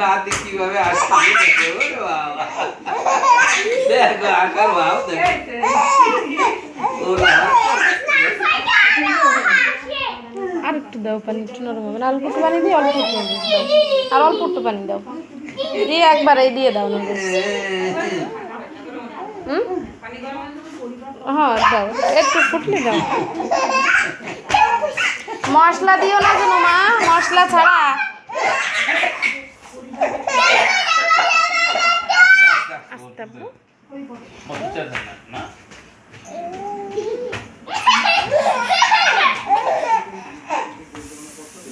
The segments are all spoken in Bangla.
নাতি কীভাবে আসছে দেখো। আকার ভাব দেখো। আর একটু দাও পানি একটু নরম হবে না অল্প একটু পানি দিয়ে অল্প একটু পানি দাও আর অল্প একটু পানি দাও। দিয়ে একবারে দিয়ে দাও না হুম? হ্যাঁ দাও। একটু ফুটলে দাও। মশলা দিও না কেন মা? মশলা ছাড়া। আস্তে আব্বু।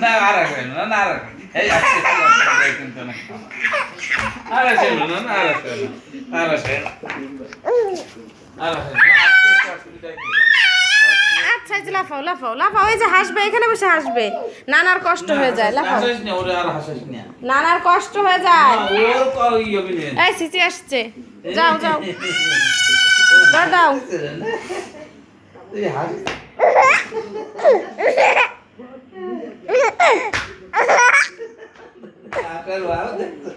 না আর রাখবেন না না রাখবেন এই আর না না আর না আর আর আচ্ছা এই যে লাফাও লাফাও লাফাও এই যে হাসবে এখানে বসে হাসবে। নানার কষ্ট হয়ে যায় লাফাও। নানার কষ্ট হয়ে যায়। ইয়ে এই সিসি আসছে। যাও যাও। দাও। দাও তুই হাস আকার ভাব দেখতো